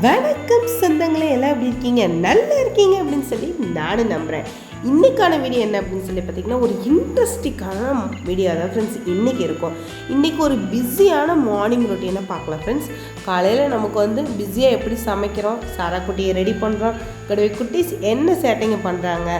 வணக்கம் சொந்தங்களே எல்லாம் எப்படி இருக்கீங்க? நல்லா இருக்கீங்க அப்படின்னு சொல்லி நானும் நம்புகிறேன் இன்றைக்கான வீடியோ என்ன அப்படின்னு சொல்லி பார்த்தீங்கன்னா ஒரு இன்ட்ரெஸ்டிங்கான வீடியோ தான் ஃப்ரெண்ட்ஸ் இன்றைக்கி இருக்கும். இன்றைக்கி ஒரு பிஸியான மார்னிங் ரொட்டீனை பார்க்கலாம் ஃப்ரெண்ட்ஸ் காலையில் நமக்கு வந்து பிஸியாக எப்படி சமைக்கிறோம் சாரா குட்டியை ரெடி பண்ணுறோம் கடவை குட்டிஸ் என்ன சேட்டைங்க பண்ணுறாங்க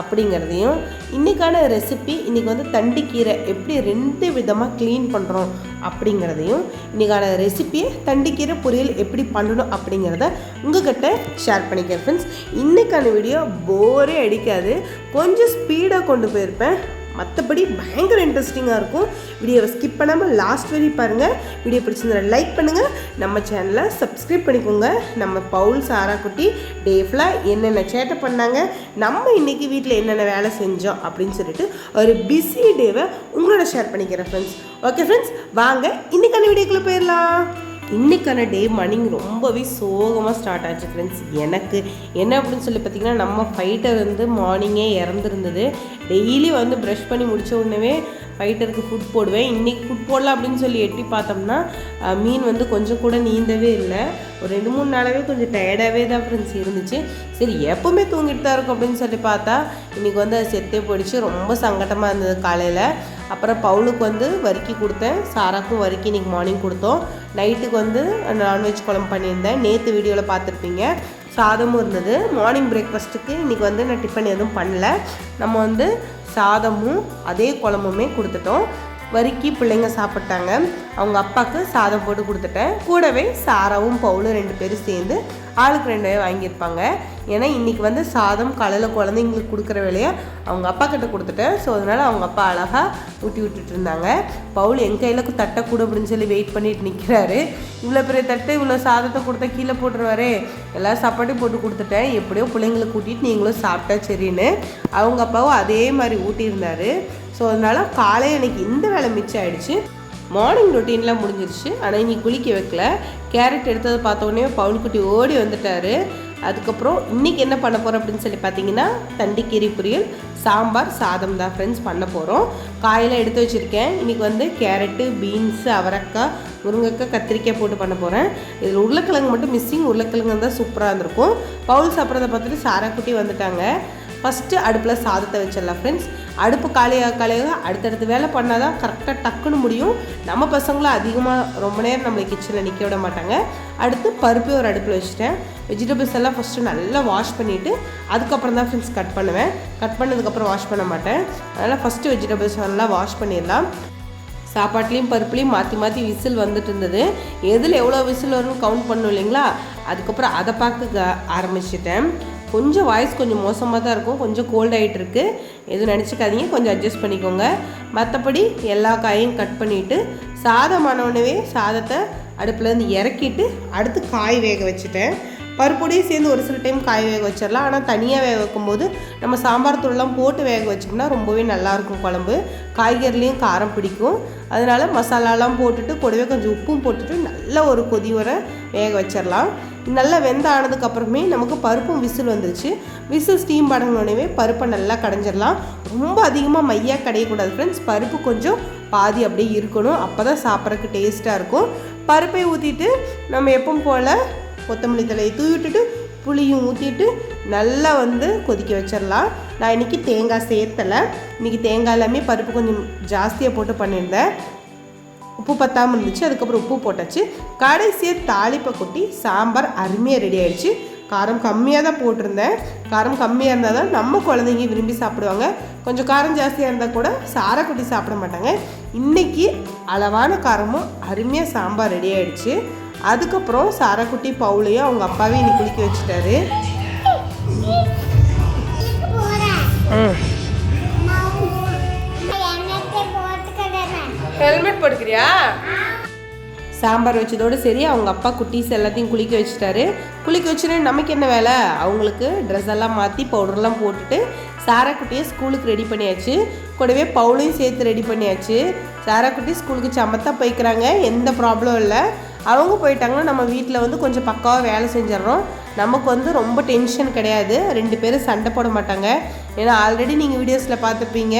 அப்படிங்கிறதையும் இன்றைக்கான ரெசிபி இன்றைக்கி வந்து தண்டுக்கீரை எப்படி ரெண்டு விதமாக க்ளீன் பண்ணுறோம் அப்படிங்கிறதையும் இன்றைக்கான ரெசிபியை தண்டுக்கீரை பொரியல் எப்படி பண்ணணும் அப்படிங்கிறத உங்ககிட்ட ஷேர் பண்ணிக்கிறேன் ஃப்ரெண்ட்ஸ் இன்றைக்கான வீடியோ போரே அடிக்காது. கொஞ்சம் ஸ்பீடாக கொண்டு போயிருப்பேன். மற்றபடி பயங்கர இன்ட்ரெஸ்டிங்காக இருக்கும். வீடியோவை ஸ்கிப் பண்ணாமல் லாஸ்ட் வரை பாருங்கள் வீடியோ பிடிச்சிருந்தா லைக் பண்ணுங்கள் நம்ம சேனலை சப்ஸ்கிரைப் பண்ணிக்கோங்க. நம்ம பவுல் சாரா குட்டி டே ஃபுல்லாக என்னென்ன சேட்டை பண்ணாங்க நம்ம இன்றைக்கி வீட்டில் என்னென்ன வேலை செஞ்சோம் அப்படின்னு சொல்லிட்டு ஒரு பிஸி டேவை உங்களோட ஷேர் பண்ணிக்கிறேன் ஃப்ரெண்ட்ஸ் ஓகே ஃப்ரெண்ட்ஸ் வாங்க இன்றைக்கான வீடியோக்குள்ளே போயிடலாம். இன்றைக்கான டே மார்னிங் ரொம்பவே சோகமாக ஸ்டார்ட் ஆச்சு ஃப்ரெண்ட்ஸ் எனக்கு என்ன அப்படின்னு சொல்லி பார்த்தீங்கன்னா நம்ம ஃபைட்டர் வந்து மார்னிங்கே இறந்துருந்தது. டெய்லி வந்து ப்ரஷ் பண்ணி முடித்த உடனே ஃபைட்டருக்கு ஃபுட் போடுவேன். இன்றைக்கி ஃபுட் போடலாம் அப்படின்னு சொல்லி எட்டி பார்த்தோம்னா மீன் வந்து கொஞ்சம் கூட நீந்தவே இல்லை. ஒரு ரெண்டு மூணு நாளாவே கொஞ்சம் டயர்டாகவே தான் ஃப்ரெண்ட்ஸ் இருந்துச்சு. சரி எப்போவுமே தூங்கிட்டு தான் இருக்கும் அப்படின்னு சொல்லி பார்த்தா இன்றைக்கி வந்து அது செத்தே போயிடுச்சு. ரொம்ப சங்கடமாக இருந்தது காலையில். அப்புறம் பவுலுக்கு வந்து வறுக்கி கொடுத்தேன். சாராக்கும் வறுக்கி இன்றைக்கி மார்னிங் கொடுத்தோம். நைட்டுக்கு வந்து நான்வெஜ் குழம்பு பண்ணியிருந்தேன். நேற்று வீடியோவில் பார்த்துருப்பீங்க. சாதமும் இருந்தது. மார்னிங் பிரேக்ஃபாஸ்ட்டுக்கு இன்றைக்கி வந்து நான் டிஃபன் எதுவும் பண்ணல. நம்ம வந்து சாதமும் அதே குழம்புமே கொடுத்துட்டோம். வறுக்கி பிள்ளைங்க சாப்பிட்டாங்க. அவங்க அப்பாவுக்கு சாதம் போட்டு கொடுத்துட்டேன். கூடவே சாராவும் பவுலும் ரெண்டு பேரும் சேர்ந்து ஆளுக்கு ரெண்டு வாங்கியிருப்பாங்க. ஏன்னா இன்றைக்கி வந்து சாதம் காலையில் குழந்தைங்களுக்கு கொடுக்குற வேலையை அவங்க அப்பா கிட்ட கொடுத்துட்டேன். ஸோ அதனால் அவங்க அப்பா அழகாக ஊட்டி விட்டுட்டு இருந்தாங்க. பவுல் என் கையில் தட்டை கூட அப்படின்னு சொல்லி வெயிட் பண்ணிட்டு நிற்கிறாரு இவ்வளோ பெரிய தட்டு இவ்வளோ சாதத்தை கொடுத்தா கீழே போட்டுருவாரு. எல்லா சாப்பாட்டையும் போட்டு கொடுத்துட்டேன். எப்படியோ பிள்ளைங்களை கூட்டிகிட்டு நீங்களும் சாப்பிட்டா சரின்னு. அவங்க அப்பாவும் அதே மாதிரி ஊட்டியிருந்தாரு. ஸோ அதனால் காலை எனக்கு இந்த வேலை மிச்சம் ஆகிடுச்சு மார்னிங் ரொட்டீன்லாம் முடிஞ்சிருச்சு. ஆனால் இன்னைக்கு குளிக்க வைக்கல. கேரட் எடுத்ததை பார்த்த உடனே பவுன்குட்டி ஓடி வந்துட்டாரு. அதுக்கப்புறம் இன்றைக்கி என்ன பண்ண போகிறோம் அப்படின்னு சொல்லி பார்த்தீங்கன்னா தண்டிக்கீரி பொரியல் சாம்பார் சாதம் தான் ஃப்ரெண்ட்ஸ் பண்ண போகிறோம் காயெல்லாம் எடுத்து வச்சுருக்கேன். இன்றைக்கி வந்து கேரட்டு பீன்ஸு அவரைக்காய் முருங்கைக்காய் கத்திரிக்காய் போட்டு பண்ண போகிறேன் இதில் உருளைக்கிழங்கு மட்டும் மிஸ்ஸிங் உருளைக்கிழங்கு தான் சூப்பராக இருந்திருக்கும். பவுல் சாப்பிட்றத பார்த்துட்டு சாராக்குட்டி வந்துட்டாங்க. ஃபஸ்ட்டு அடுப்பில் சாதத்தை வச்சிடலாம் ஃப்ரெண்ட்ஸ் அடுப்பு காலியாக காலியாக அடுத்தடுத்து வேலை பண்ணால் தான் கரெக்டாக டக்குன்னு முடியும். நம்ம பசங்களும் அதிகமாக ரொம்ப நேரம் நம்மளை கிச்சனில் நிற்க விட மாட்டாங்க. அடுத்து பருப்பே ஒரு அடுப்பில் வச்சுட்டேன். வெஜிடபிள்ஸ் எல்லாம் ஃபஸ்ட்டு நல்லா வாஷ் பண்ணிவிட்டு அதுக்கப்புறம் தான் ஃப்ரெண்ட்ஸ் கட் பண்ணுவேன். கட் பண்ணதுக்கப்புறம் வாஷ் பண்ண மாட்டேன். அதனால் ஃபஸ்ட்டு வெஜிடபிள்ஸ் நல்லா வாஷ் பண்ணிடலாம். சாப்பாட்லேயும் பருப்புலேயும் மாற்றி மாற்றி விசில் வந்துட்டு இருந்தது. எதில் எவ்வளோ விசில் வரும்னு கவுண்ட் பண்ணும் இல்லைங்களா? அதுக்கப்புறம் அதை பார்க்க க- ஆரம்பிச்சிட்டேன். கொஞ்சம் வாய்ஸ் கொஞ்சம் மோசமாக தான் இருக்கும். கொஞ்சம் கோல்ட் ஆகிட்டு இருக்கு. எதுவும் நினச்சிக்காதீங்க. கொஞ்சம் அட்ஜஸ்ட் பண்ணிக்கோங்க. மற்றபடி எல்லா காயும் கட் பண்ணிவிட்டு சாதமானவனவே சாதத்தை அடுப்புலேருந்து இறக்கிட்டு அடுத்து காய் வேக வச்சுட்டேன். பருப்பொடியும் சேர்ந்து ஒரு சில டைம் காய் வேக வச்சிடலாம். ஆனால் தனியாக வேக வைக்கும்போது நம்ம சாம்பார் தூள்லாம் போட்டு வேக வச்சோம்னா ரொம்பவே நல்லாயிருக்கும் குழம்பு. காய்கறிலையும் காரம் பிடிக்கும். அதனால மசாலாலாம் போட்டுட்டு கூடவே கொஞ்சம் உப்பும் போட்டுட்டு நல்ல ஒரு கொதி வர வேக வச்சிடலாம். நல்லா வெந்த ஆனதுக்கப்புறமே நமக்கு பருப்பும் விசில் வந்துருச்சு. விசில் ஸ்டீம் படங்கினோடனே பருப்பை நல்லா கடைஞ்சிடலாம். ரொம்ப அதிகமாக மையாக கிடையக்கூடாது ஃப்ரெண்ட்ஸ் பருப்பு கொஞ்சம் பாதி அப்படியே இருக்கணும். அப்போ தான் சாப்பிட்றதுக்கு டேஸ்ட்டாக இருக்கும். பருப்பை ஊற்றிட்டு நம்ம எப்பவும் போல் கொத்தமல்லி தலையை தூவி புளியும் ஊற்றிட்டு நல்லா வந்து கொதிக்க வச்சிடலாம். நான் இன்றைக்கி தேங்காய் சேர்த்தலை. இன்றைக்கி தேங்காய் எல்லாமே பருப்பு கொஞ்சம் ஜாஸ்தியாக போட்டு பண்ணியிருந்தேன். உப்பு பத்தாமல் இருந்துச்சு அதுக்கப்புறம் உப்பு போட்டாச்சு. கடைசியாக தாளிப்பை கொட்டி சாம்பார் அருமையாக ரெடி ஆயிடுச்சு. காரம் கம்மியாக தான் போட்டிருந்தேன். காரம் கம்மியாக இருந்தால் தான் நம்ம குழந்தைங்க விரும்பி சாப்பிடுவாங்க. கொஞ்சம் காரம் ஜாஸ்தியாக இருந்தால் கூட சாரை கொட்டி சாப்பிட மாட்டாங்க. இன்றைக்கி அளவான காரமும் அருமையாக சாம்பார் ரெடி ஆயிடுச்சு. அதுக்கப்புறம் சாராக்குட்டி பவுலையும் அவங்க அப்பாவே இன்னைக்கு குளிக்க வச்சுட்டாரு. ஹெல்மெட் போட்டுக்கிறியா? சாம்பார் வச்சதோடு சரி அவங்க அப்பா குட்டீஸ் எல்லாத்தையும் குளிக்க வச்சுட்டாரு. குளிக்க வச்சுட்டு நமக்கு என்ன வேலை? அவங்களுக்கு ட்ரெஸ் எல்லாம் மாற்றி பவுடர்லாம் போட்டுட்டு சாரா குட்டியை ஸ்கூலுக்கு ரெடி பண்ணியாச்சு. கூடவே பவுலையும் சேர்த்து ரெடி பண்ணியாச்சு. சாரா குட்டி ஸ்கூலுக்கு சமத்தா போய்க்கிறாங்க எந்த ப்ராப்ளம் இல்லை. அவங்க போயிட்டாங்கன்னா நம்ம வீட்டில் வந்து கொஞ்சம் பக்காவாக வேலை செஞ்சிடறோம். நமக்கு வந்து ரொம்ப டென்ஷன் கிடையாது. ரெண்டு பேரும் சண்டை போட மாட்டாங்க. ஏன்னா ஆல்ரெடி நீங்கள் வீடியோஸில் பார்த்துப்பீங்க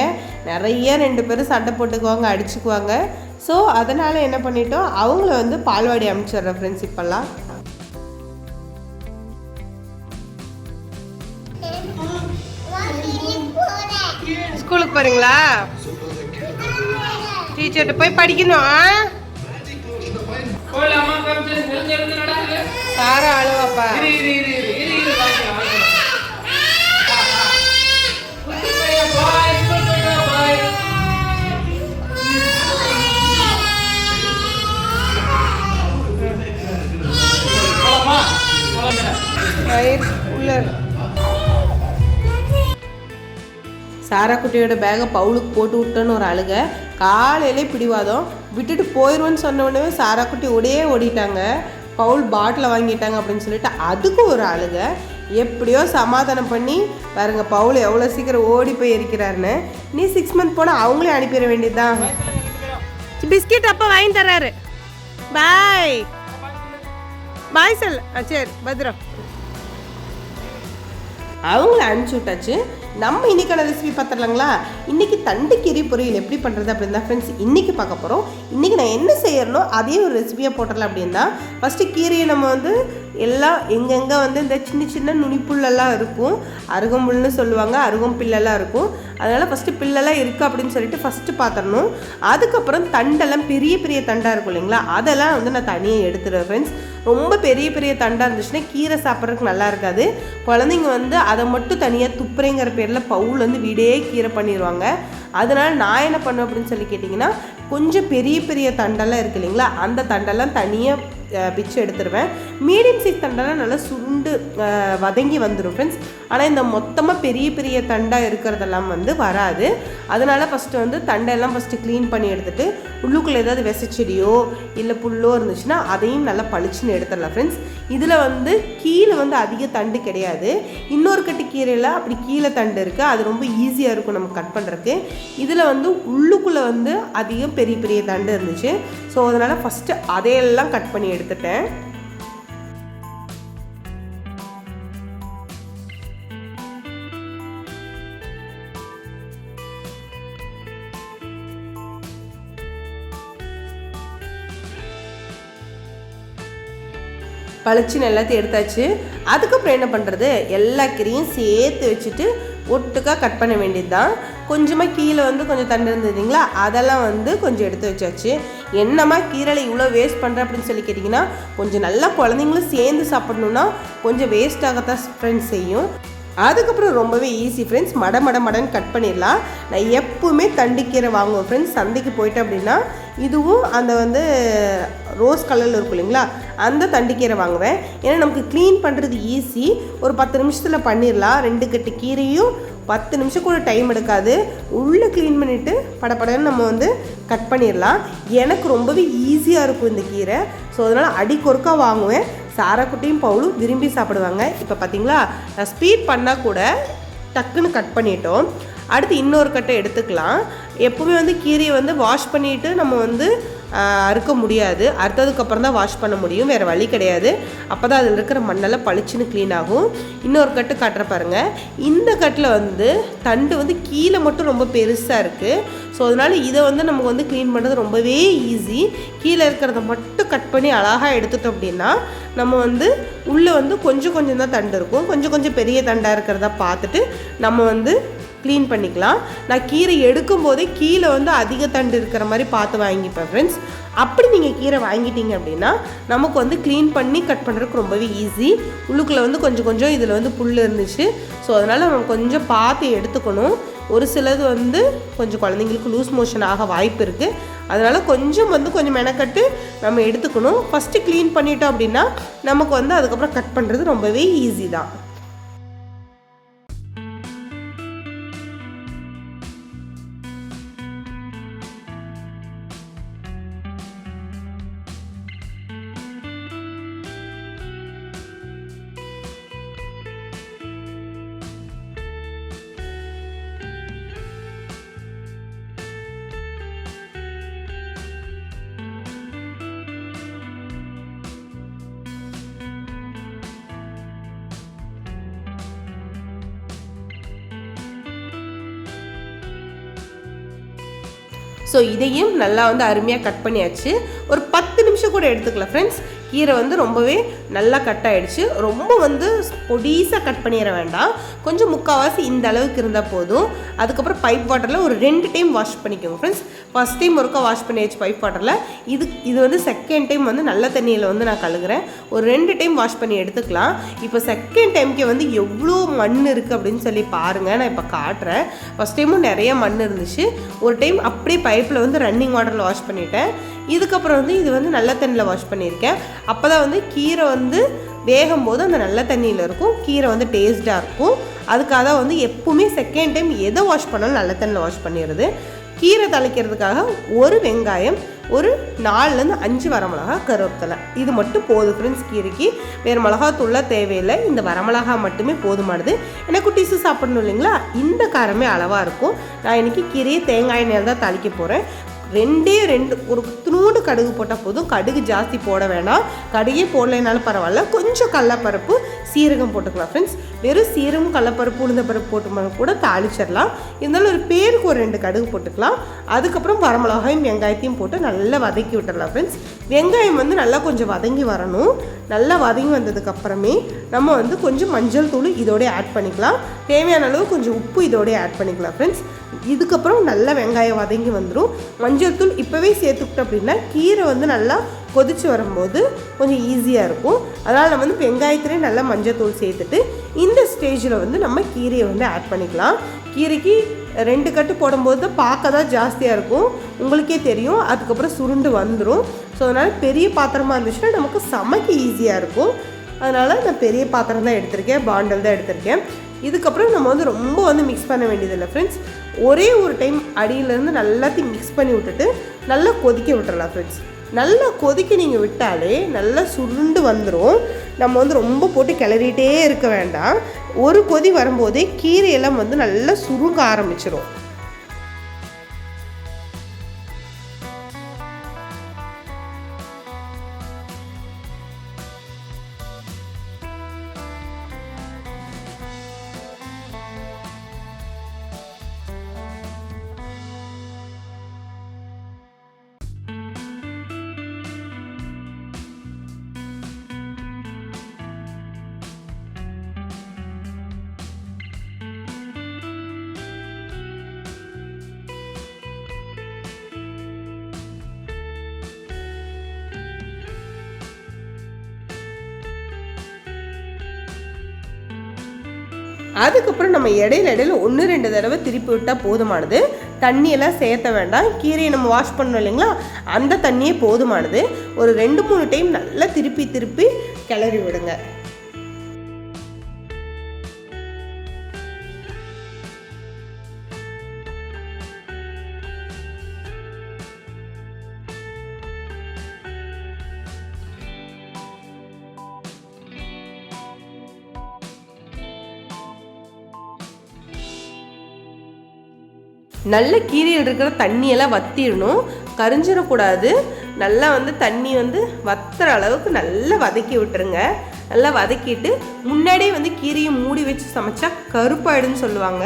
நிறைய ரெண்டு பேரும் சண்டை போட்டுக்குவாங்க அடிச்சுக்குவாங்க. ஸோ அதனால் என்ன பண்ணிட்டோம்? அவங்கள வந்து பால்வாடி அமைச்சிடுறோம் ஃப்ரெண்ட்ஸ் இப்போல்லாம். ஸ்கூலுக்கு போகிறீங்களா டீச்சர்கிட்ட போய் படிக்கணும் சாரா அழுவாப்பா இரு இரு இரு இரு இரு இரு. போலாமா? போலாமா? வயிறு உள்ள சாரா குட்டியோட பேகை பவுலுக்கு போட்டு விட்டோன்னு ஒரு அழுக காலையிலே பிடிவாதம். விட்டுட்டு போயிடுவேன்னு சொன்ன உடனே சாரா குட்டி ஓடியே ஓடிட்டாங்க. பவுல் பாட்டில் வாங்கிட்டாங்க அப்படின்னு சொல்லிட்டு அதுக்கு ஒரு ஆளுங்க எப்படியோ சமாதானம் பண்ணி பாருங்க பவுல் எவ்வளோ சீக்கிரம் ஓடி போய் இருக்கிறாருன்னு நீ சிக்ஸ் மந்த் போனால் அவங்களே அனுப்பிட வேண்டியதுதான். பிஸ்கெட் அப்போ வாங்கி தர்றாரு. பாய் பாய் சொல் சரி பத்ரம் அவங்கள அனுப்பிச்சி விட்டாச்சு. நம்ம இன்னைக்கான ரெசிபி பார்த்துடலாங்களா? இன்றைக்கி தண்டு கீரை பொரியல் எப்படி பண்ணுறது அப்படின்னு தான் ஃப்ரெண்ட்ஸ் இன்றைக்கி பார்க்க போகிறோம் இன்றைக்கி நான் என்ன செய்யறனோ அதே ஒரு ரெசிபியாக போட்டுடலாம் அப்படின்னா ஃபஸ்ட்டு கீரையை நம்ம வந்து எல்லாம் எங்கெங்கே வந்து இந்த சின்ன சின்ன நுனிப்புல்லெல்லாம் இருக்கும் அருகம்புல்னு சொல்லுவாங்க அருகம்பில்லெல்லாம் இருக்கும். அதனால் ஃபஸ்ட்டு பில்லெல்லாம் இருக்குது அப்படின்னு சொல்லிட்டு ஃபஸ்ட்டு பார்த்துடணும் அதுக்கப்புறம் தண்டெல்லாம் பெரிய பெரிய தண்டாக இருக்கும் இல்லைங்களா? அதெல்லாம் வந்து நான் தனியாக எடுத்துடுவேன் ஃப்ரெண்ட்ஸ் ரொம்ப பெரிய பெரிய தண்டாக இருந்துச்சுன்னா கீரை சாப்பிட்றதுக்கு நல்லா இருக்காது. குழந்தைங்க வந்து அதை மட்டும் தனியாக துப்புறேங்கிற பேரில் பவுல் வந்து வீடே கீரை பண்ணிடுவாங்க அதனால் நான் என்ன பண்ணுவேன் அப்படின்னு சொல்லி கேட்டிங்கன்னா கொஞ்சம் பெரிய பெரிய தண்டெல்லாம் இருக்கு இல்லைங்களா? அந்த தண்டெல்லாம் தனியாக பிச்சு எடுத்துருவேன். மீடியம் சைஸ் தண்டெல்லாம் நல்லா சுருண்டு வதங்கி வந்துடும் ஃப்ரெண்ட்ஸ் ஆனால் இந்த மொத்தமாக பெரிய பெரிய தண்டாக இருக்கிறதெல்லாம் வந்து வராது. அதனால் ஃபஸ்ட்டு வந்து தண்டெல்லாம் ஃபஸ்ட்டு க்ளீன் பண்ணி எடுத்துகிட்டு உள்ளுக்குள்ளே ஏதாவது விசைச்செடியோ இல்லை புல்லோ இருந்துச்சுன்னா அதையும் நல்லா பளிச்சுன்னு எடுத்துடலாம் ஃப்ரெண்ட்ஸ் இதில் வந்து கீழே வந்து அதிக தண்டு கிடையாது. இன்னொரு கட்டு கீரையில் அப்படி கீழே தண்டு இருக்குது அது ரொம்ப ஈஸியாக இருக்கும் நம்ம கட் பண்ணுறதுக்கு இதில் வந்து உள்ளுக்குள்ளே வந்து அதிகம் பெரிய பெரிய தண்டு இருந்துச்சு. ஸோ அதனால் ஃபஸ்ட்டு அதையெல்லாம் கட் பண்ணி எடுத்து எடுத்துட்டேன். பளிச்சுன்னு எல்லாத்தையும் எடுத்தாச்சு. அதுக்கப்புறம் என்ன பண்ணுறது எல்லா கீரையும் சேர்த்து வச்சுட்டு ஒட்டுக்காக கட் பண்ண வேண்டியது தான் கொஞ்சமாக கீழே வந்து கொஞ்சம் தண்டு இருந்ததுங்களா? அதெல்லாம் வந்து கொஞ்சம் எடுத்து வச்சாச்சு. என்னம்மா கீரையில் இவ்வளோ வேஸ்ட் பண்ணுற அப்படின்னு சொல்லி கேட்டிங்கன்னா கொஞ்சம் நல்லா குழந்தைங்களும் சேர்ந்து சாப்பிடணுன்னா கொஞ்சம் வேஸ்ட் ஆகத்தான் ஃப்ரெண்ட்ஸ் செய்யும். அதுக்கப்புறம் ரொம்பவே ஈஸி ஃப்ரெண்ட்ஸ் மட மட மடன்னு கட் பண்ணிடலாம். நான் எப்பவுமே தண்டிக்கீரை வாங்குவேன் ஃப்ரெண்ட்ஸ் சந்தைக்கு போயிட்டேன் அப்படின்னா இதுவும் அந்த வந்து ரோஸ் கலரில் இருக்கும் இல்லைங்களா? அந்த தண்டிக்கீரை வாங்குவேன். ஏன்னா நமக்கு க்ளீன் பண்ணுறது ஈஸி ஒரு பத்து நிமிஷத்தில் பண்ணிடலாம். ரெண்டு கட்டு கீரையும் பத்து நிமிஷம் கூட டைம் எடுக்காது. உள்ளே க்ளீன் பண்ணிவிட்டு படபடன்னு நம்ம வந்து கட் பண்ணிடலாம். எனக்கு ரொம்பவே ஈஸியாக இருக்கும் இந்த கீரை. ஸோ அதனால் அடிக்கொருக்கா வாங்குவேன். சாராக்குட்டியும் பவுலும் விரும்பி சாப்பிடுவாங்க. இப்போ பார்த்தீங்களா நான் ஸ்பீட் பண்ணால் கூட டக்குன்னு கட் பண்ணிட்டோம். அடுத்து இன்னொரு கட்டை எடுத்துக்கலாம். எப்பவுமே வந்து கீரையை வந்து வாஷ் பண்ணிவிட்டு நம்ம வந்து அறுக்க முடியாது. அறுத்ததுக்கப்புறம் தான் வாஷ் பண்ண முடியும். வேறு வழி கிடையாது. அப்போ தான் அதில் இருக்கிற மண்ணெல்லாம் பளிச்சுன்னு க்ளீன் ஆகும். இன்னொரு கட்டு காட்டுற பாருங்க. இந்த கட்டில் வந்து தண்டு வந்து கீழே மட்டும் ரொம்ப பெருசாக இருக்குது ஸோ அதனால் இதை வந்து நமக்கு வந்து க்ளீன் பண்ணுறது ரொம்பவே ஈஸி கீழே இருக்கிறத மட்டும் கட் பண்ணி அழகாக எடுத்துட்டோம் அப்படின்னா நம்ம வந்து உள்ளே வந்து கொஞ்சம் கொஞ்சம் தான் தண்டு இருக்கும். கொஞ்சம் கொஞ்சம் பெரிய தண்டாக இருக்கிறதா பார்த்துட்டு நம்ம வந்து க்ளீன் பண்ணிக்கலாம். நான் கீரை எடுக்கும் போதே கீழே வந்து அதிக தண்டு இருக்கிற மாதிரி பார்த்து வாங்கிப்பேன் ஃப்ரெண்ட்ஸ் அப்படி நீங்கள் கீரை வாங்கிட்டீங்க அப்படின்னா நமக்கு வந்து க்ளீன் பண்ணி கட் பண்ணுறதுக்கு ரொம்பவே ஈஸி உள்ளுக்குள்ளே வந்து கொஞ்சம் கொஞ்சம் இதில் வந்து புல் இருந்துச்சு. ஸோ அதனால் நம்ம கொஞ்சம் பார்த்து எடுத்துக்கணும். ஒரு சிலது வந்து கொஞ்சம் குழந்தைங்களுக்கு லூஸ் மோஷன் ஆக வாய்ப்பு இருக்குது அதனால் கொஞ்சம் வந்து கொஞ்சம் மெனக்கட்டு நம்ம எடுத்துக்கணும். ஃபஸ்ட்டு க்ளீன் பண்ணிட்டோம் அப்படின்னா நமக்கு வந்து அதுக்கப்புறம் கட் பண்ணுறது ரொம்பவே ஈஸி தான். ஸோ இதையும் நல்லா வந்து அருமையாக கட் பண்ணியாச்சு. ஒரு பத்து நிமிஷம் கூட எடுத்துக்கலாம் ஃப்ரெண்ட்ஸ் கீரை வந்து ரொம்பவே நல்லா கட் ஆகிடுச்சு ரொம்ப வந்து பொடிசாக கட் பண்ணிட வேண்டாம். கொஞ்சம் முக்கால்வாசி இந்த அளவுக்கு இருந்தால் போதும். அதுக்கப்புறம் பைப் வாட்டரில் ஒரு ரெண்டு டைம் வாஷ் பண்ணிக்கோங்க ஃப்ரெண்ட்ஸ் ஃபஸ்ட் டைம் ஒருக்கா வாஷ் பண்ணியாச்சு பைப் வாட்டரில் இது இது வந்து செகண்ட் டைம் வந்து நல்ல தண்ணியில் வந்து நான் கழுகுறேன். ஒரு ரெண்டு டைம் வாஷ் பண்ணி எடுத்துக்கலாம். இப்போ செகண்ட் டைம்க்கு வந்து எவ்வளோ மண் இருக்குது அப்படின்னு சொல்லி பாருங்கள் நான் இப்போ காட்டுறேன். ஃபஸ்ட் டைமும் நிறைய மண் இருந்துச்சு. ஒரு டைம் அப்படியே பைப்பில் வந்து ரன்னிங் வாட்டரில் வாஷ் பண்ணிட்டேன். இதுக்கப்புறம் வந்து இது வந்து நல்ல தண்ணியில் வாஷ் பண்ணியிருக்கேன். அப்போ தான் வந்து கீரை வந்து வேகும் போது அந்த நல்ல தண்ணியில் இருக்கும். கீரை வந்து டேஸ்ட்டாக இருக்கும். அதுக்காக தான் வந்து எப்போவுமே செகண்ட் டைம் எதை வாஷ் பண்ணாலும் நல்ல தண்ணியில் வாஷ் பண்ணிடுறது. கீரை தலைக்கிறதுக்காக ஒரு வெங்காயம் ஒரு நாலுலேருந்து அஞ்சு வரமிளகா கருவேப்பிலை. இது மட்டும் போதும் ஃப்ரெண்ட்ஸ் கீரைக்கு. வேறு மிளகாத்தூள்லாம் தேவையில்லை. இந்த வரமிளகா மட்டுமே போதுமானது. ஏன்னா குட்டீஸு சாப்பிடணும் இல்லைங்களா? இந்த காரமே அளவாக இருக்கும். நான் இன்றைக்கி கீரையை தேங்காய் எண்ணெயில் தான் தாளிக்க போகிறேன் ரெண்டே ரெண்டு ஒரு துணூண்டு கடுகு போட்டால் போதும். கடுகு ஜாஸ்தி போட வேணாம். கடுகே போடலைனாலும் பரவாயில்ல. கொஞ்சம் கடலப்பருப்பு சீரகம் போட்டுக்கலாம் ஃப்ரெண்ட்ஸ் வெறும் சீரகம் கடலப்பருப்பு உளுந்தப்பருப்பு போட்டு கூட தாளிச்சிடலாம். இருந்தாலும் ஒரு பேருக்கு ஒரு ரெண்டு கடுகு போட்டுக்கலாம். அதுக்கப்புறம் வரமிளகாயும் வெங்காயத்தையும் போட்டு நல்லா வதக்கி விட்டுடலாம் ஃப்ரெண்ட்ஸ் வெங்காயம் வந்து நல்லா கொஞ்சம் வதங்கி வரணும். நல்லா வதங்கி வந்ததுக்கப்புறமே நம்ம வந்து கொஞ்சம் மஞ்சள் தூள் இதோடய ஆட் பண்ணிக்கலாம். தேவையான அளவு கொஞ்சம் உப்பு இதோடய ஆட் பண்ணிக்கலாம் ஃப்ரெண்ட்ஸ் இதுக்கப்புறம் நல்லா வெங்காயம் வதங்கி வந்துடும் மஞ்சள் தூள் இப்போவே சேர்த்துக்கிட்டோம் அப்படின்னா கீரை வந்து நல்லா கொதிச்சு வரும்போது கொஞ்சம் ஈஸியாக இருக்கும். அதனால் நம்ம வந்து வெங்காயத்திலே நல்லா மஞ்சள் தூள் சேர்த்துட்டு இந்த ஸ்டேஜில் வந்து நம்ம கீரையை வந்து ஆட் பண்ணிக்கலாம். கீரைக்கு ரெண்டு கட்டு போடும்போது பார்க்க தான் ஜாஸ்தியாக இருக்கும். உங்களுக்கே தெரியும். அதுக்கப்புறம் சுருண்டு வந்துடும் ஸோ அதனால் பெரிய பாத்திரமாக இருந்துச்சுன்னா நமக்கு சமைக்க ஈஸியாக இருக்கும். அதனால் நான் பெரிய பாத்திரம் தான் எடுத்திருக்கேன். பாண்டல் தான் எடுத்திருக்கேன். இதுக்கப்புறம் நம்ம வந்து ரொம்ப வந்து மிக்ஸ் பண்ண வேண்டியதில்லை ஃப்ரெண்ட்ஸ் ஒரே ஒரு டைம் அடியிலேருந்து நல்லாத்தையும் மிக்ஸ் பண்ணி விட்டுட்டு நல்லா கொதிக்க விட்டுறலாம் ஃப்ரெண்ட்ஸ் நல்லா கொதிக்க நீங்கள் விட்டாலே நல்லா சுருண்டு வந்துடும் நம்ம வந்து ரொம்ப போட்டு கிளறிட்டே இருக்க வேண்டாம். ஒரு கொதி வரும்போதே கீரையெல்லாம் வந்து நல்லா சுருங்க ஆரம்பிச்சிடும் அதுக்கப்புறம் நம்ம இடையில இடையில ஒன்று ரெண்டு தடவை திருப்பி விட்டால் போதுமானது. தண்ணியெல்லாம் சேர்த்த வேண்டாம். கீரையை நம்ம வாஷ் பண்ணோம் இல்லைங்களா? அந்த தண்ணியே போதுமானது. ஒரு ரெண்டு மூணு டைம் நல்லா திருப்பி திருப்பி கிளறி விடுங்க. நல்ல கீரையில் இருக்கிற தண்ணியெல்லாம் வத்திடணும். கரிஞ்சிடக்கூடாது. நல்லா வந்து தண்ணி வந்து வத்துற அளவுக்கு நல்லா வதக்கி விட்டுருங்க. நல்லா வதக்கிட்டு முன்னாடியே வந்து கீரையை மூடி வச்சு சமைச்சா கருப்பாயிடுன்னு சொல்லுவாங்க.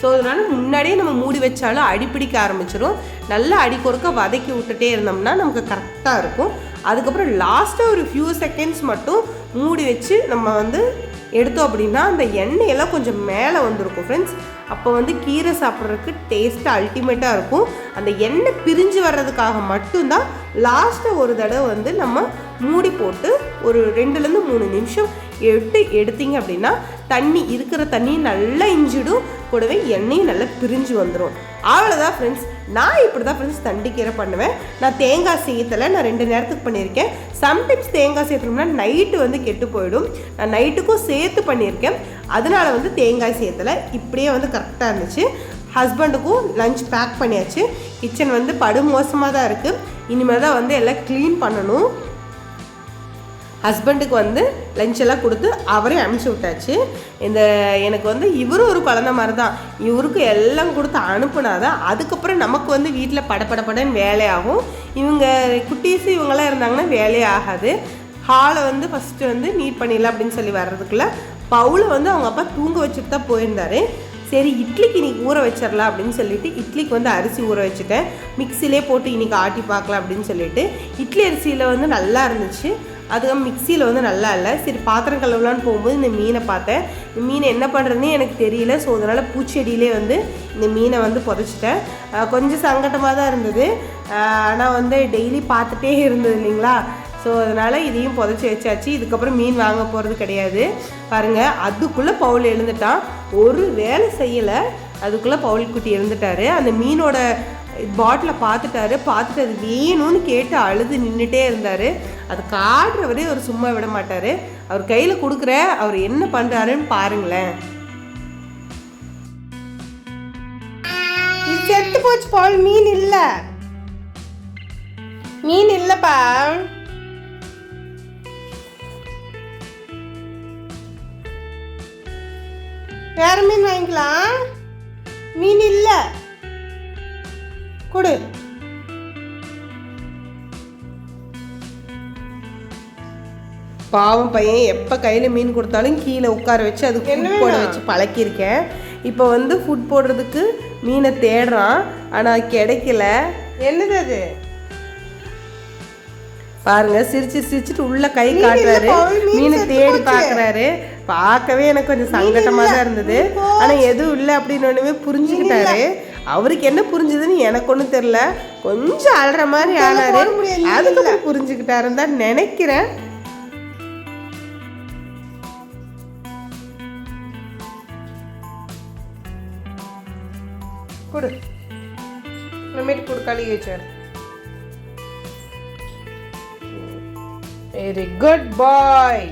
ஸோ அதனால முன்னாடியே நம்ம மூடி வச்சாலும் அடிப்பிடிக்க ஆரம்பிச்சிடும் நல்லா அடி கொடுக்க வதக்கி விட்டுட்டே இருந்தோம்னா நமக்கு கரெக்டாக இருக்கும். அதுக்கப்புறம் லாஸ்ட்டாக ஒரு ஃபியூ செகண்ட்ஸ் மட்டும் மூடி வச்சு நம்ம வந்து எடுத்தோம் அப்படின்னா அந்த எண்ணெயெல்லாம் கொஞ்சம் மேலே வந்திருக்கும். ஃப்ரெண்ட்ஸ் அப்போ வந்து கீரை சாப்பிட்றதுக்கு டேஸ்ட்டு அல்டிமேட்டாக இருக்கும். அந்த எண்ணெய் பிரிஞ்சு வர்றதுக்காக மட்டும்தான் லாஸ்ட்டை ஒரு தடவை வந்து நம்ம மூடி போட்டு ஒரு ரெண்டுலேருந்து மூணு நிமிஷம் எட்டு எடுத்தீங்க அப்படின்னா தண்ணி இருக்கிற தண்ணியும் நல்லா இஞ்சிடும். கூடவே எண்ணெயும் நல்லா பிரிஞ்சு வந்துடும் அவ்வளோதான் ஃப்ரெண்ட்ஸ் நான் இப்படி தான் ஃப்ரெண்ட்ஸ் தண்டிக்கீரை பண்ணுவேன். நான் தேங்காய் சேர்த்தலை நான் ரெண்டு நேரத்துக்கு பண்ணியிருக்கேன். சம்டைம்ஸ் தேங்காய் சேர்த்தோம்னா நைட்டு வந்து கெட்டு போயிடும். நான் நைட்டுக்கும் சேர்த்து பண்ணியிருக்கேன். அதனால வந்து தேங்காய் சேர்த்தலை இப்படியே வந்து கரெக்டாக இருந்துச்சு. ஹஸ்பண்டுக்கும் லஞ்ச் பேக் பண்ணியாச்சு. கிச்சன் வந்து படு மோசமாக தான் இருக்குது இனிமேல் தான் வந்து எல்லாம் க்ளீன் பண்ணணும். ஹஸ்பண்டுக்கு வந்து லஞ்ச் எல்லாம் கொடுத்து அவரே அனுப்பிச்சி விட்டாச்சு. இந்த எனக்கு வந்து இவரும் ஒரு குழந்த மாதிரி தான் இவருக்கு எல்லாம் கொடுத்து அனுப்புனாதான் அதுக்கப்புறம் நமக்கு வந்து வீட்டில் படபடபடன்னு வேலையாகும் இவங்க குட்டீஸு இவங்கெல்லாம் இருந்தாங்கன்னா வேலையே ஆகாது. ஹாலை வந்து ஃபஸ்ட்டு வந்து நீட் பண்ணிடலாம் அப்படின்னு சொல்லி வர்றதுக்குள்ள பவுலை வந்து அவங்க அப்பா தூங்க வச்சுட்டு தான் போயிருந்தாரு. சரி இட்லிக்கு இன்றைக்கி ஊற வச்சிடலாம் அப்படின்னு சொல்லிட்டு இட்லிக்கு வந்து அரிசி ஊற வச்சுட்டேன். மிக்சிலே போட்டு இன்றைக்கி ஆட்டி பார்க்கலாம் அப்படின்னு சொல்லிட்டு இட்லி அரிசியில் வந்து நல்லா இருந்துச்சு. அதுவும் மிக்சியில் வந்து நல்லா இல்லை. சரி பாத்திரம் கழுவலான்னு போகும்போது இந்த மீனை பார்த்தேன். இந்த மீனை என்ன பண்ணுறதுன்னு எனக்கு தெரியல. ஸோ அதனால் பூச்செடியிலே வந்து இந்த மீனை வந்து புதைச்சிட்டேன். கொஞ்சம் சங்கட்டமாக தான் இருந்தது. ஆனால் வந்து டெய்லி பார்த்துட்டே இருந்தது இல்லைங்களா? ஸோ அதனால் இதையும் புதைச்சி வச்சாச்சு. இதுக்கப்புறம் மீன் வாங்க போகிறது கிடையாது. பாருங்கள் அதுக்குள்ளே பவுல் எழுந்துட்டான். ஒரு வேலை செய்யலை. அதுக்குள்ளே பவுல் குட்டி இருந்துட்டார் அந்த மீனோட பாட்டிலை பார்த்துட்டாரு. பார்த்துட்டு அது வேணும்னு கேட்டு அழுது நின்றுட்டே இருந்தார். அது காட்டுறவரே அவர் சும்மா விட மாட்டார். அவர் கையில் கொடுக்குற அவர் என்ன பண்ணுறாருன்னு பாருங்களேன். இது செத்து போச்சு பால் மீன் இல்லை. மீன் இல்லைப்பா வேற மீன் வாங்கிக்கலாம். மீன் இல்லை. கொடு. பாவம் பையன் எப்போ கையில் மீன் கொடுத்தாலும் கீழே உட்கார வச்சு அது ஃபுட் போட வச்சு பழக்கியிருக்கேன். இப்போ வந்து ஃபுட் போடுறதுக்கு மீனை தேடுறான். ஆனால் கிடைக்கல. என்னது அது? பாருங்க சிரிச்சு சிரிச்சுட்டு உள்ள கை காட்டுறாரு. மீனை தேடி பார்க்கறாரு பார்க்கவே எனக்கு கொஞ்சம் சங்கட்டமா தான் இருந்தது. ஆனா எதுவும் இல்லை அப்படின்னு ஒண்ணுமே புரிஞ்சுக்கிட்டாரு அவருக்கு என்ன புரிஞ்சுதுன்னு எனக்கு ஒன்றும் தெரியல. கொஞ்சம் அழுற மாதிரி ஆனாரு. அதுக்கப்புறம் புரிஞ்சுக்கிட்டாருன்னு தான் நினைக்கிறேன். கொடு. இனிமேட்டு கொடு வச்சார். Very good bye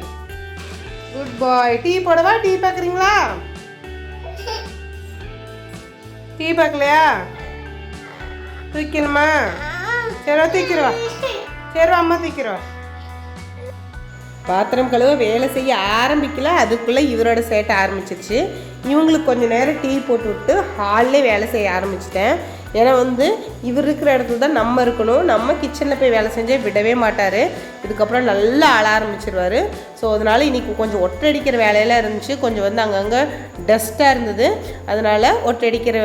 good bye tea போடவா? டீ பார்க்குறீங்களா டீ பார்க்கலையா? தூக்கணுமா சரிவா தூக்கிடுவா சரிவா அம்மா தூக்கிடுவா பாத்திரம் கழுவ வேலை செய்ய ஆரம்பிக்கல. அதுக்குள்ளே இவரோட சேட்டை ஆரம்பிச்சிருச்சு. இவங்களுக்கு கொஞ்ச நேரம் டீ போட்டு விட்டு ஹால்லே வேலை செய்ய ஆரம்பிச்சிட்டேன். ஏன்னா வந்து இவர் இருக்கிற இடத்துல தான் நம்ம இருக்கணும். நம்ம கிச்சனில் போய் வேலை செஞ்சே விடவே மாட்டார். இதுக்கப்புறம் நல்லா ஆள ஆரம்பிச்சிருவார். ஸோ அதனால் இன்றைக்கி கொஞ்சம் ஒட்டடிக்கிற வேலையெல்லாம் இருந்துச்சு. கொஞ்சம் வந்து அங்கங்கே டஸ்ட்டாக இருந்தது. அதனால் ஒட்டடிக்கிற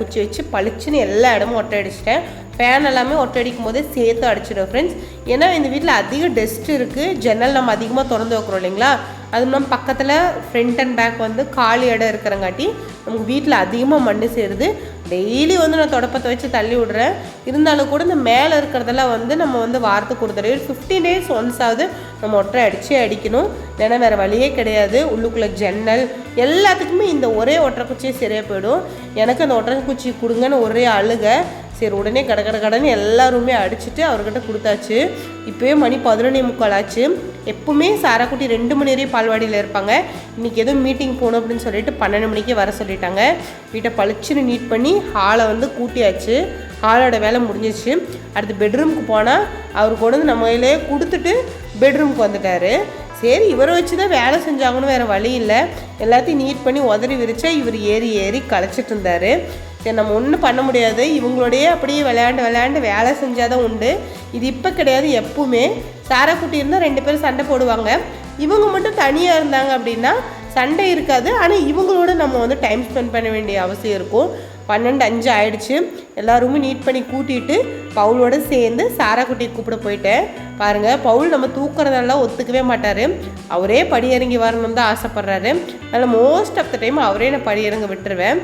குச்சி வச்சு பளிச்சுன்னு எல்லா இடமும் ஒட்டடிச்சிட்டேன் ஃபேன் எல்லாமே ஒட்டை அடிக்கும் போதே சேர்த்து அடிச்சிடும் ஃப்ரெண்ட்ஸ் ஏன்னா இந்த வீட்டில் அதிக டஸ்ட் இருக்குது ஜன்னல் நம்ம அதிகமாக திறந்து வைக்கிறோம் இல்லைங்களா? அதுவும் நம்ம பக்கத்தில் ஃப்ரண்ட் அண்ட் பேக் வந்து காலி இடம் இருக்கிறங்காட்டி நமக்கு வீட்டில் அதிகமாக மண் சேருது. டெய்லி வந்து நான் தொடப்பத்தை வச்சு தள்ளி விடுறேன். இருந்தாலும் கூட இந்த மேலே இருக்கிறதெல்லாம் வந்து நம்ம வந்து வாரத்துக்கு ஒரு தடவை ஃபிஃப்டீன் டேஸ் ஒன்ஸ் ஆகுது நம்ம ஒற்றை அடிச்சே அடிக்கணும். ஏன்னா வேறு வழியே கிடையாது. உள்ளுக்குள்ளே ஜன்னல் எல்லாத்துக்குமே இந்த ஒரே ஒற்றை குச்சியே சரியாக போயிடும். எனக்கு அந்த ஒற்றை குச்சி கொடுங்கன்னு ஒரே அழுகை. சரி உடனே கட கட கடன்னு எல்லாருமே அடிச்சுட்டு அவர்கிட்ட கொடுத்தாச்சு. இப்போயே மணி பதினொன்னே முக்கால் ஆச்சு. எப்பவுமே சாராக்குட்டி ரெண்டு மணி வரையும் பால்வாடியில் இருப்பாங்க. இன்றைக்கி எதுவும் மீட்டிங் போகணும் அப்படின்னு சொல்லிட்டு பன்னெண்டு மணிக்கே வர சொல்லிட்டாங்க. வீட்டை பளிச்சுன்னு நீட் பண்ணி ஹாலை வந்து கூட்டியாச்சு. ஹாலோட வேலை முடிஞ்சிச்சு. அடுத்து பெட்ரூமுக்கு போனால் அவர் கொண்டு வந்து நம்ம கையிலே கொடுத்துட்டு பெட்ரூமுக்கு வந்துட்டார். சரி இவரை வச்சு தான் வேலை செஞ்சாங்கன்னு வேறு வழி இல்லை. எல்லாத்தையும் நீட் பண்ணி உதறி விரிச்சா இவர் ஏறி ஏறி களைச்சிட்டு இருந்தார். சரி நம்ம ஒன்றும் பண்ண முடியாது. இவங்களோடையே அப்படியே விளையாண்டு விளையாண்டு வேலை செஞ்சால் தான் உண்டு. இது இப்போ கிடையாது எப்பவுமே. சாரா குட்டி இருந்தால் ரெண்டு பேரும் சண்டை போடுவாங்க. இவங்க மட்டும் தனியாக இருந்தாங்க அப்படின்னா சண்டை இருக்காது. ஆனால் இவங்களோட நம்ம வந்து டைம் ஸ்பெண்ட் பண்ண வேண்டிய அவசியம் இருக்கும். பன்னெண்டு அஞ்சு ஆயிடுச்சு. எல்லாருமே நீட் பண்ணி கூட்டிட்டு பவுலோட சேர்ந்து சாரா குட்டியை கூப்பிட போயிட்டேன். பாருங்க பவுல் நம்ம தூக்குறதெல்லாம் ஒத்துக்கவே மாட்டார். அவரே படி இறங்கி வரணும்னு தான் ஆசைப்படுறாரு. அதனால் மோஸ்ட் ஆஃப் த டைம் அவரே நான் படி இறங்க விட்டுருவேன்.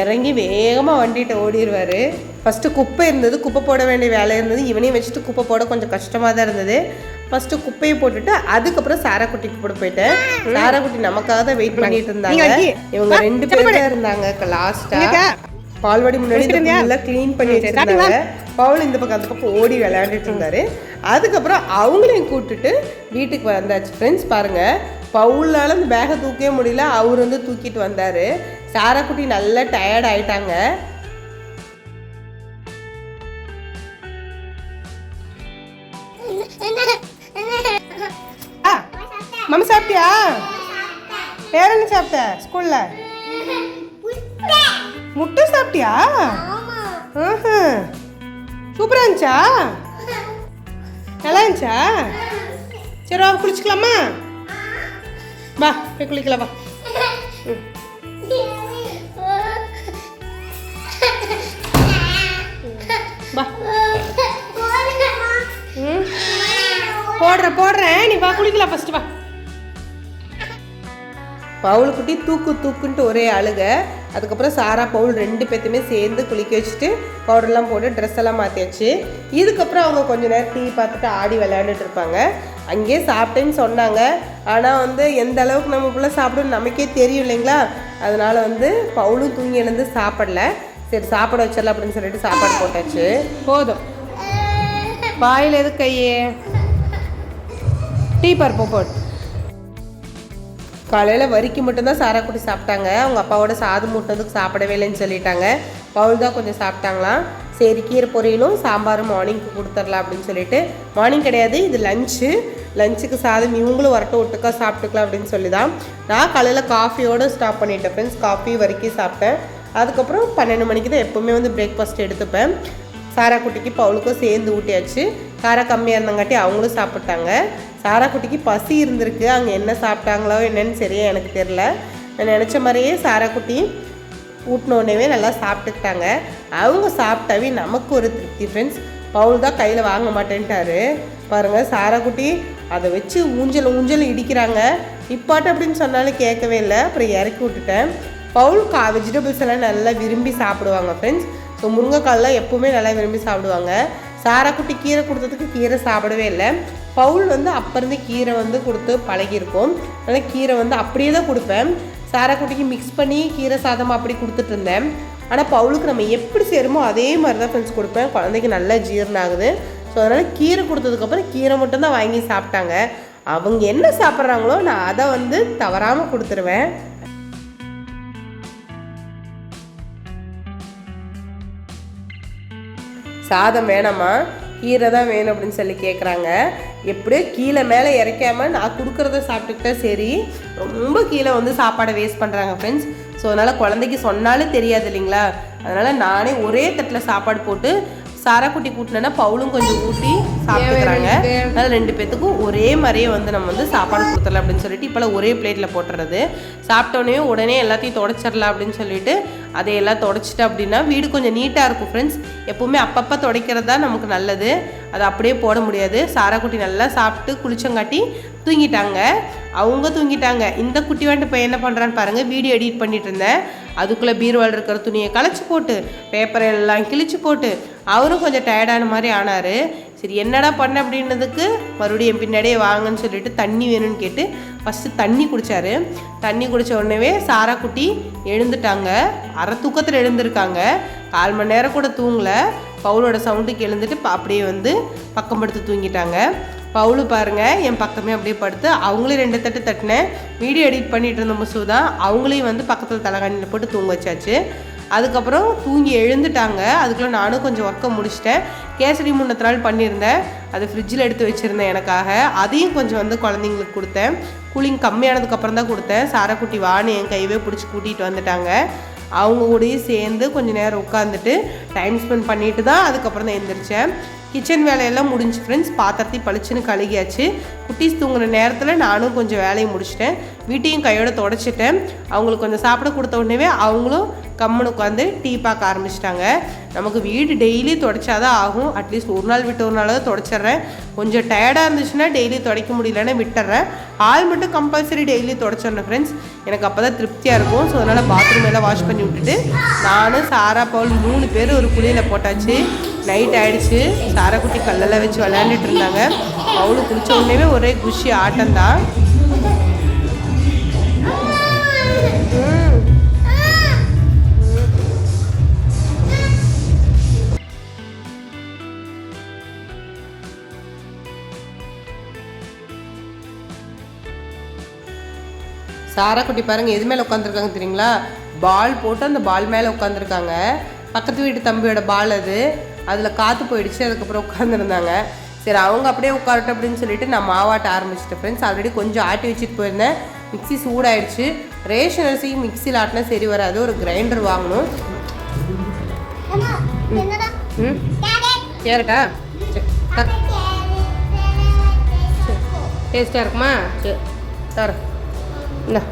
இறங்கி வேகமாக வண்டிகிட்ட ஓடிடுவார் ஃபஸ்ட்டு குப்பை இருந்தது குப்பை போட வேண்டிய வேலை இருந்தது. இவனையும் வச்சுட்டு குப்பை போட கொஞ்சம் கஷ்டமாக தான் இருந்தது. ஃபஸ்ட்டு குப்பையை போட்டுட்டு அதுக்கப்புறம் சாராக்குட்டி கூப்பிட போயிட்டேன். சாராக்குட்டி நமக்காக தான் வெயிட் பண்ணிட்டு இருந்தாங்க. இவங்க ரெண்டு பேரும் தான் இருந்தாங்க லாஸ்டா பால்வாடி முன்னாடி ஃபுல்லாக க்ளீன் பண்ணி வச்சிருந்தாங்க. பவுல் இந்த பக்கம் அந்த பக்கம் ஓடி விளையாண்டுட்டு இருந்தாரு. அதுக்கப்புறம் அவங்களையும் கூப்பிட்டுட்டு வீட்டுக்கு வந்தாச்சு. ஃப்ரெண்ட்ஸ் பாருங்க பவுலால அந்த பேகை தூக்கவே முடியல. அவர் வந்து தூக்கிட்டு வந்தாரு. சாராக்குட்டி நல்லா டயர்ட் ஆயிட்டாங்க. ஆ மாமா சாப்பிட்டியா? வேற என்ன சாப்பிட்ட? ஸ்கூல்ல? முட்டை சாப்பிட்டியா? ஆஹ். சூப்பரா இருந்துச்சா? நல்லா இருந்துச்சா? சரி வா குளிச்சுக்கலாமா வா போய் குளிக்கலாம் வா. வா. ம். போடுறேன் போடுறேன். நீ வா குளிக்கலாம் ஃபர்ஸ்ட் வா. பவுல் குட்டி தூக்கு தூக்குன்ட்டு ஒரே அழுக. அதுக்கப்புறம் சாரா பவுல் ரெண்டு பேர்த்துமே சேர்ந்து குளிக்க வச்சுட்டு பவுடர்லாம் போட்டு ட்ரெஸ் எல்லாம் மாற்றியாச்சு இதுக்கப்புறம் அவங்க கொஞ்ச நேரம் டிவி பார்த்துட்டு ஆடி விளையாண்டுட்டு இருப்பாங்க. அங்கேயே சாப்பிட்டேன்னு சொன்னாங்க. ஆனால் வந்து எந்த அளவுக்கு நம்ம பிள்ளை சாப்பிடும் நமக்கே தெரியும் இல்லைங்களா? அதனால் வந்து பவுலும் தூங்கி எழுந்து சாப்பிடல. சரி சாப்பாடு வச்சிடலாம் அப்படின்னு சொல்லிட்டு சாப்பாடு போட்டாச்சு. போதும். வாயில் எது கையே? டீ பருப்பு போட்டு காலையில் வரிக்கு மட்டும்தான் சாராக்குட்டி சாப்பிட்டாங்க. அவங்க அப்பாவோட சாதம் மூட்டினதுக்கு சாப்பிடவே இல்லைன்னு சொல்லிட்டாங்க. பவுல் தான் கொஞ்சம் சாப்பிட்டாங்களாம். சரி கீரை பொரியலும் சாம்பாரும் மார்னிங்க்கு கொடுத்துடலாம் அப்படின்னு சொல்லிட்டு. மார்னிங் கிடையாது இது லஞ்சு. லஞ்சுக்கு சாதம் இவங்களும் வரட்டும் ஒட்டுக்கா சாப்பிட்டுக்கலாம் அப்படின்னு சொல்லி தான் நான் காலையில் காஃபியோடு ஸ்டாப் பண்ணிட்டேன் ஃப்ரெண்ட்ஸ் காஃபி வரைக்கும் சாப்பிட்டேன். அதுக்கப்புறம் பன்னெண்டு மணிக்கு தான் எப்போவுமே வந்து பிரேக்ஃபாஸ்ட் எடுத்துப்பேன். சாரா குட்டிக்கு பவுலுக்கும் சேர்ந்து ஊட்டியாச்சு. காரம் கம்மியாக இருந்தங்காட்டி அவங்களும் சாப்பிட்டாங்க. சாராக்குட்டிக்கு பசி இருந்திருக்கு. அங்கே என்ன சாப்பிட்டாங்களோ என்னன்னு சரியா எனக்கு தெரில நான் நினச்ச மாதிரியே சாராக்குட்டி ஊட்டினோடனே நல்லா சாப்பிட்டுக்கிட்டாங்க. அவங்க சாப்பிட்டாவே நமக்கு ஒரு திருப்தி ஃப்ரெண்ட்ஸ் பவுல் தான் கையில் வாங்க மாட்டேன்ட்டாரு. பாருங்கள் சாராக்குட்டி அதை வச்சு ஊஞ்சல் ஊஞ்சல் இடிக்கிறாங்க. இப்பாட்டு அப்படின்னு சொன்னாலும் கேட்கவே இல்லை. அப்புறம் இறக்கி விட்டுட்டேன். பவுல் கா வெஜிடபிள்ஸ் எல்லாம் நல்லா விரும்பி சாப்பிடுவாங்க ஃப்ரெண்ட்ஸ் ஸோ முருங்கைக்கால்லாம் எப்போவுமே நல்லா விரும்பி சாப்பிடுவாங்க. சாராக்குட்டி கீரை கொடுத்ததுக்கு கீரை சாப்பிடவே இல்லை. பவுல் வந்து அப்போருந்து கீரை வந்து கொடுத்து பழகியிருக்கோம். அதனால் கீரை வந்து அப்படியே தான் கொடுப்பேன். சாராக்குட்டிக்கு மிக்ஸ் பண்ணி கீரை சாதம் அப்படி கொடுத்துட்டு இருந்தேன். ஆனால் பவுலுக்கு நம்ம எப்படி சேருமோ அதே மாதிரி தான் ஃப்ரெண்ட்ஸ் கொடுப்பேன். குழந்தைக்கு நல்லா ஜீரணம் ஆகுது. ஸோ அதனால் கீரை கொடுத்ததுக்கப்புறம் கீரை மட்டும்தான் வாங்கி சாப்பிட்டாங்க. அவங்க என்ன சாப்பிட்றாங்களோ நான் அதை வந்து தவறாமல் கொடுத்துருவேன். சாதம் வேணாமா? கீரை தான் வேணும் அப்படின்னு சொல்லி கேட்குறாங்க எப்படியோ கீழே மேலே இறைக்காமல் நான் கொடுக்குறத சாப்பிட்டுக்கிட்டா சரி. ரொம்ப கீழே வந்து சாப்பாடை வேஸ்ட் பண்ணுறாங்க ஃப்ரெண்ட்ஸ் ஸோ அதனால் குழந்தைக்கு சொன்னாலும் தெரியாது இல்லைங்களா? அதனால் நானே ஒரே தட்டில் சாப்பாடு போட்டு சாரக்குட்டி கூட்டினேன்னா பவுலும் கொஞ்சம் ஊட்டி சாப்பிட்டுக்கிறாங்க. அதனால் ரெண்டு பேத்துக்கும் ஒரே மாதிரியே வந்து நம்ம வந்து சாப்பாடு கொடுத்துடலாம் அப்படின்னு சொல்லிட்டு இப்போலாம் ஒரே பிளேட்டில் போட்டுறது. சாப்பிட்டோன்னே உடனே எல்லாத்தையும் தொடச்சிடலாம் அப்படின்னு சொல்லிட்டு அதையெல்லாம் தொடச்சிட்டு அப்படின்னா வீடு கொஞ்சம் நீட்டாக இருக்கும் ஃப்ரெண்ட்ஸ் எப்போவுமே அப்பப்போ துடைக்கிறது தான் நமக்கு நல்லது. அதை அப்படியே போட முடியாது. சாராக்குட்டி நல்லா சாப்பிட்டு குளிச்சங்காட்டி தூங்கிட்டாங்க. அவங்க தூங்கிட்டாங்க. இந்த குட்டி வந்துட்டு இப்போ என்ன பண்ணுறான்னு பாருங்கள் வீடியோ எடிட் பண்ணிட்டு இருந்தேன். அதுக்குள்ளே பீர்வால் இருக்கிற துணியை களைச்சி போட்டு பேப்பரை எல்லாம் கிழிச்சு போட்டு அவரும் கொஞ்சம் டயர்டான மாதிரி ஆனார். சரி என்னடா பண்ண அப்படின்னதுக்கு மறுபடியும் என் பின்னாடியே வாங்கன்னு சொல்லிட்டு தண்ணி வேணும்னு கேட்டு ஃபஸ்ட்டு தண்ணி குடித்தாரு தண்ணி குடித்த உடனே சாரா குட்டி எழுந்துட்டாங்க. அரை தூக்கத்தில் எழுந்திருக்காங்க. கால் மணி நேரம் கூட தூங்கலை. பவுலோட சவுண்டுக்கு எழுந்துட்டு அப்படியே வந்து பக்கம் படுத்து தூங்கிட்டாங்க. பவுலு பாருங்கள் என் பக்கமே அப்படியே படுத்து அவங்களையும் ரெண்டு தட்டு தட்டினேன். வீடியோ எடிட் பண்ணிகிட்டு இருந்த முசு தான் அவங்களையும் வந்து பக்கத்தில் தலைகாணியில் போட்டு தூங்க வச்சாச்சு. அதுக்கப்புறம் தூங்கி எழுந்துட்டாங்க. அதுக்குள்ளே நானும் கொஞ்சம் ஒர்க்கை முடிச்சிட்டேன். கேசரி முன்னத்து நாள் பண்ணியிருந்தேன். அது ஃப்ரிட்ஜில் எடுத்து வச்சுருந்தேன் எனக்காக. அதையும் கொஞ்சம் வந்து குழந்தைங்களுக்கு கொடுத்தேன். கூலிங் கம்மியானதுக்கப்புறம் தான் கொடுத்தேன். சாரக்குட்டி வான்னு என் கையவே பிடிச்சி கூட்டிகிட்டு வந்துட்டாங்க. அவங்க கூடயும் சேர்ந்து கொஞ்சம் நேரம் உட்காந்துட்டு டைம் ஸ்பெண்ட் பண்ணிட்டு தான் அதுக்கப்புறம் தான் எழுந்திரிச்சேன் கிச்சன் வேலையெல்லாம் முடிஞ்சு ஃப்ரெண்ட்ஸ் பாத்திரத்தையும் பளிச்சுன்னு கழுகியாச்சு. குட்டீஸ் தூங்குற நேரத்தில் நானும் கொஞ்சம் வேலையை முடிச்சிட்டேன். வீட்டையும் கையோட தொடச்சிட்டேன். அவங்களுக்கு கொஞ்சம் சாப்பிட கொடுத்த உடனே அவங்களும் கம்முன்னு உட்காந்து டீ பார்க்க ஆரம்பிச்சிட்டாங்க. நமக்கு வீடு டெய்லி தொடச்சாதான் ஆகும். அட்லீஸ்ட் ஒரு நாள் விட்டு ஒரு நாள் தான் தொடச்சிட்றேன். கொஞ்சம் டயர்டாக இருந்துச்சுன்னா டெய்லி துடைக்க முடியலன்னா விட்டுறேன். ஆள் மட்டும் கம்பல்சரி டெய்லி தொடச்சிட்றேன் ஃப்ரெண்ட்ஸ் எனக்கு அப்போ தான் திருப்தியாக இருக்கும். ஸோ அதனால் பாத்ரூம் எல்லாம் வாஷ் பண்ணி விட்டுட்டு நானும் சாரா பவுல் மூணு பேர் ஒரு குழியில் போட்டாச்சு. நைட் ஆயிடுச்சு. சாரக்குட்டி கல்லெல்லாம் வச்சு விளையாண்டுட்டு இருந்தாங்க. அவளுக்கு குளிச்ச உடனே ஒரே குஷி ஆட்டம் தான் சாராக்குட்டி பாருங்க எது மேலே உட்காந்துருக்காங்க தெரியுங்களா? பால் போட்டு அந்த பால் மேலே உட்காந்துருக்காங்க பக்கத்து வீட்டு தம்பியோட பால் அது. அதில் காற்று போயிடுச்சு அதுக்கப்புறம் உட்காந்துருந்தாங்க சரி அவங்க அப்படியே உட்காரட்டும் அப்படின்னு சொல்லிட்டு நான் மாவாட்ட ஆரம்பிச்சிட்டேன் ஃப்ரெண்ட்ஸ் ஆல்ரெடி கொஞ்சம் ஆட்டி வச்சுட்டு போயிருந்தேன். மிக்ஸி சூடாயிடுச்சு. ரேஷன் அரிசி மிக்ஸியில் ஆட்டினா சரி வராது ஒரு கிரைண்டர் வாங்கணும். ம். கேரட்டா? சரி டேஸ்ட்டாக இருக்குமா? சரி தரேன். இந்தா.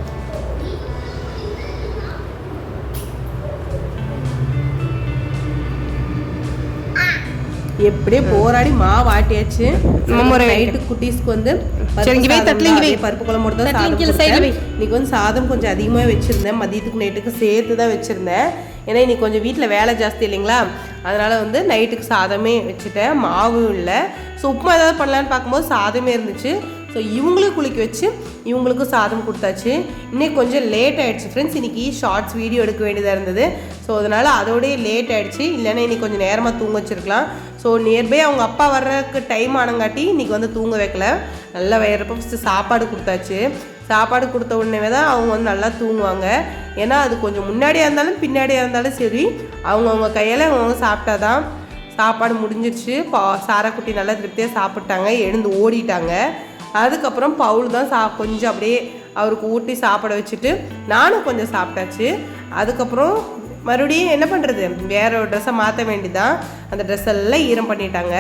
எப்படியே போராடி மாவு ஆட்டியாச்சு. நைட்டு குட்டீஸ்க்கு வந்து பருப்பு குழம்பு தான் சாதம். இன்னைக்கு வந்து சாதம் கொஞ்சம் அதிகமாக வச்சுருந்தேன். மதியத்துக்கு நைட்டுக்கு சேர்த்து தான் வச்சுருந்தேன். ஏன்னா இன்னைக்கு கொஞ்சம் வீட்டில் வேலை ஜாஸ்தி இல்லைங்களா? அதனால் வந்து நைட்டுக்கு சாதமே வச்சுட்டேன். மாவும் இல்லை. ஸோ உப்புமா ஏதாவது பண்ணலான்னு பார்க்கும்போது சாதமே இருந்துச்சு. ஸோ இவங்களும் குளிக்க வச்சு இவங்களுக்கும் சாதம் கொடுத்தாச்சு. இன்னைக்கு கொஞ்சம் லேட் ஆகிடுச்சு ஃப்ரெண்ட்ஸ் இன்றைக்கி ஷார்ட்ஸ் வீடியோ எடுக்க வேண்டியதாக இருந்தது. ஸோ அதனால் அதோடய லேட் ஆகிடுச்சு இல்லைன்னா இன்றைக்கி கொஞ்சம் நேரமாக தூங்க வச்சுருக்கலாம். ஸோ நியர்பை அவங்க அப்பா வர்றதுக்கு டைம் ஆனங்காட்டி இன்றைக்கி வந்து தூங்க வைக்கல. நல்லா வயிறப்ப ஃபஸ்ட்டு சாப்பாடு கொடுத்தாச்சு. சாப்பாடு கொடுத்த உடனே தான் அவங்க வந்து நல்லா தூங்குவாங்க. ஏன்னா அது கொஞ்சம் முன்னாடியாக இருந்தாலும் பின்னாடியாக இருந்தாலும் சரி அவங்கவுங்க கையால் அவங்கவுங்க சாப்பிட்டா தான் சாப்பாடு முடிஞ்சிருச்சு. பா சாரக்குட்டி நல்லா திருப்தியாக சாப்பிட்டாங்க. எழுந்து ஓடிட்டாங்க. அதுக்கப்புறம் பவுல் தான் சா கொஞ்சம் அப்படியே அவருக்கு ஊட்டி சாப்பிட வச்சுட்டு நானும் கொஞ்சம் சாப்பிட்டாச்சு. அதுக்கப்புறம் மறுபடியும் என்ன பண்ணுறது வேற ஒரு ட்ரெஸ்ஸை மாற்ற வேண்டிதான். அந்த ட்ரெஸ் எல்லாம் ஈரம் பண்ணிட்டாங்க.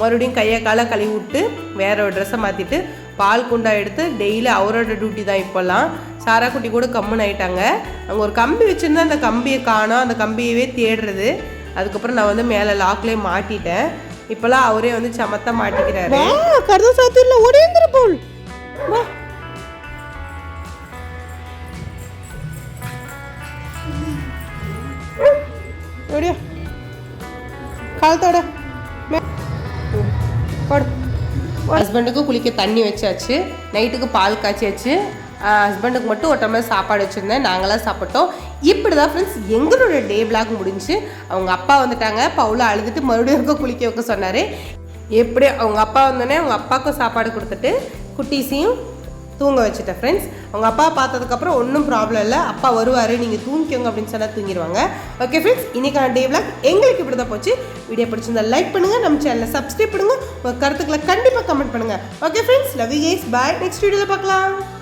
மறுபடியும் கையை காலை கழுவி விட்டு வேற ஒரு ட்ரெஸ்ஸை மாற்றிட்டு பால் குண்டா எடுத்து டெய்லி அவரோட டியூட்டி தான் இப்போல்லாம். சாரா குட்டி கூட கம்முன்னு ஆயிட்டாங்க. அங்கே ஒரு கம்பி வச்சுருந்தா அந்த கம்பியை காணோம். அந்த கம்பியவே தேடுறது. அதுக்கப்புறம் நான் வந்து மேலே லாக்லேயே மாட்டிட்டேன். இப்போல்லாம் அவரே வந்து சமத்தா மாட்டிக்கிறாரு. கருத ஓடியாந்துரு போல். வா. ஓடியா. காலத்தோட ஹஸ்பண்டுக்கு குளிக்க தண்ணி வச்சாச்சு நைட்டுக்கு பால் காய்ச்சியாச்சு ஹஸ்பண்டுக்கு மட்டும் ஒரு டம்ளர் சாப்பாடு வச்சுருந்தேன். நாங்களாம் சாப்பிட்டோம். இப்படி தான் ஃப்ரெண்ட்ஸ் எங்களோட டே பிளாக் முடிஞ்சு அவங்க அப்பா வந்துட்டாங்க. பவுல அழுதுட்டு மறுபடியும் இருக்க குளிக்க வைக்க சொன்னார். எப்படி அவங்க அப்பா வந்தோடனே அவங்க அப்பாவுக்கும் சாப்பாடு கொடுத்துட்டு குட்டீஸையும் தூங்க வச்சுட்டேன் ஃப்ரெண்ட்ஸ் அவங்க அப்பா பார்த்ததுக்கப்புறம் ஒன்றும் ப்ராப்ளம் இல்லை. அப்பா வருவார் நீங்கள் தூங்கிக்கோங்க அப்படின்னு சொன்னால் தூங்கிடுவாங்க ஓகே ஃப்ரெண்ட்ஸ் இன்றைக்கான டே vlog எங்களுக்கு இப்படி தான் போச்சு. வீடியோ பிடிச்சிருந்தா லைக் பண்ணுங்கள் நம்ம சேனலை சப்ஸ்கிரைப் பண்ணுங்கள் உங்கள் கருத்துக்களை கண்டிப்பாக கமெண்ட் பண்ணுங்கள் okay friends love you guys bye next வீடியோவில் பார்க்கலாம்.